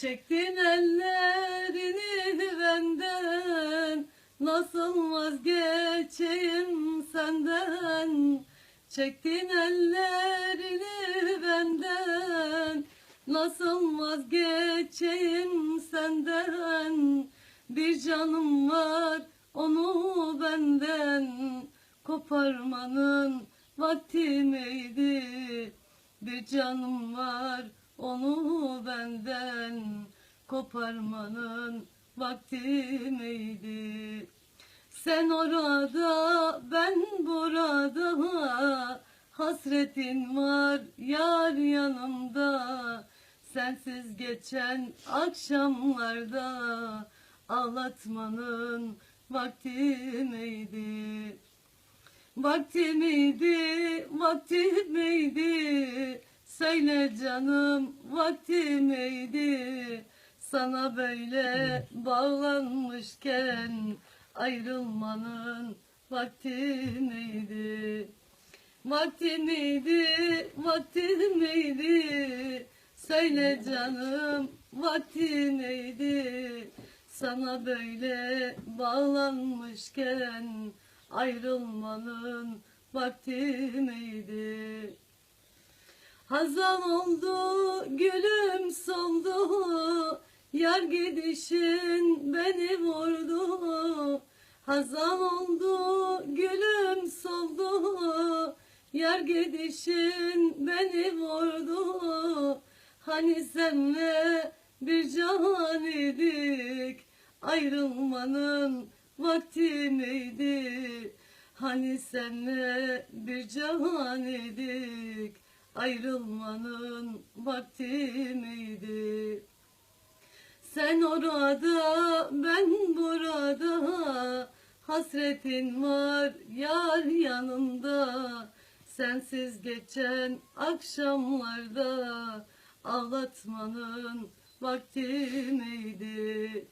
Çektin ellerini benden Nasıl vazgeçeyim senden? Çektin ellerini benden Nasıl vazgeçeyim senden? Bir canım var onu benden Koparmanın vakti miydi Bir canım var onu benden Koparmanın vakti miydi sen orada, ben burada Hasretin var yar yanımda Sensiz geçen akşamlarda Ağlatmanın vakti miydi? Vakti miydi, vakti miydi? Söyle canım, vakti miydi? Sana böyle bağlanmışken ayrılmanın vakti miydi? Vakti miydi, vakti miydi? Söyle canım, vakti neydi? Sana böyle bağlanmışken ayrılmanın vakti miydi? Hazan oldu, gülüm soldu, yar gidişin beni vurdu. Hazan oldu, gülüm soldu, yar gidişin beni vurdu. Hani senle bir can idik, ayrılmanın vakti miydi? Hani senle bir can idik, ayrılmanın vakti miydi? Sen orada, ben burada, hasretin var yar yanımda. Sensiz geçen akşamlarda ağlatmanın vakti miydi?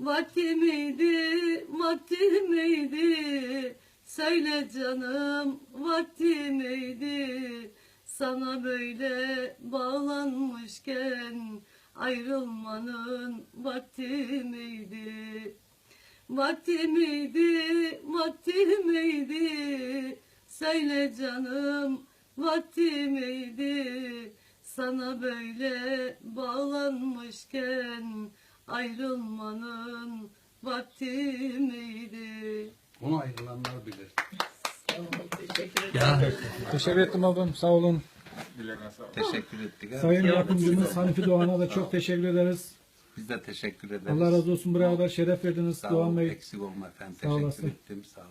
Vakti miydi, vakti miydi? Söyle canım, vakti miydi? Sana böyle bağlanmışken ayrılmanın vakti miydi? Vakti miydi, vakti miydi? Söyle canım, vakti miydi? Sana böyle bağlanmışken ayrılmanın vakti miydi? Onu ayrılanlar bilir. Teşekkür ettim abim. Sağ olun. Teşekkür ettik. Sayın yapımcımız Hanifi Doğan'a da çok teşekkür ederiz. Biz de teşekkür ederiz. Allah razı olsun buraya kadar şeref verdiniz Sağ Doğan ol, Bey. eksik olma efendim. Sağ Teşekkür olasın. ettim. Sağ ol.